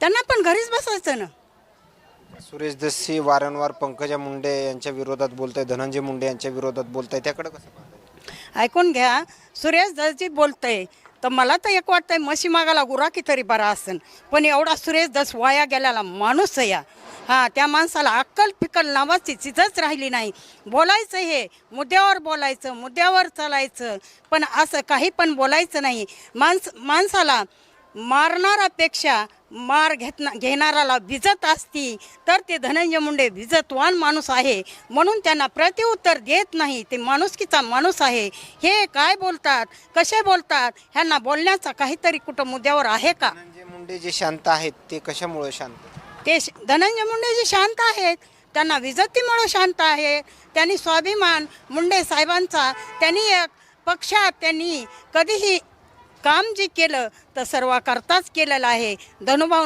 त्यांना पण घरीच बसायचं ना. सुरेश दस्सी वारंवार पंकजा मुंडे यांच्या विरोधात बोलताय धनंजय मुंडे यांच्या विरोधात बोलताय. त्याकडे कसं पाहताय? ऐकून घ्या सुरेश दसजी बोलतंय तर मला तर एक वाटतंय म्हशी मागाला गुराकी तरी बरा असन पण एवढा सुरेश दस वाया गेलेला माणूस आहे या. हां त्या माणसाला अक्कल फिकल नावाची चिजच राहिली नाही. बोलायचं हे मुद्द्यावर बोलायचं मुद्द्यावर चालायचं पण असं काही पण बोलायचं नाही. माणस माणसाला मारणारापेक्षा मार घेतना घेणाराला भिजत असती तर ते धनंजय मुंडे भिजतवान माणूस आहे. म्हणून त्यांना प्रत्युत्तर देत नाही ते माणुसकीचा माणूस आहे. हे काय बोलतात? कसे बोलतात? ह्यांना बोलण्याचा काहीतरी कुठं मुद्द्यावर आहे का? धनंजय मुंडे जे शांत आहेत ते कशामुळे शांत? ते श- धनंजय मुंडे जे शांत आहेत त्यांना विजतीमुळं शांत आहे. त्यांनी स्वाभिमान मुंडे साहेबांचा त्यांनी एक पक्षात त्यांनी कधीही काम जे केलं तर सर्व करताच केलेलं आहे. धनुभाव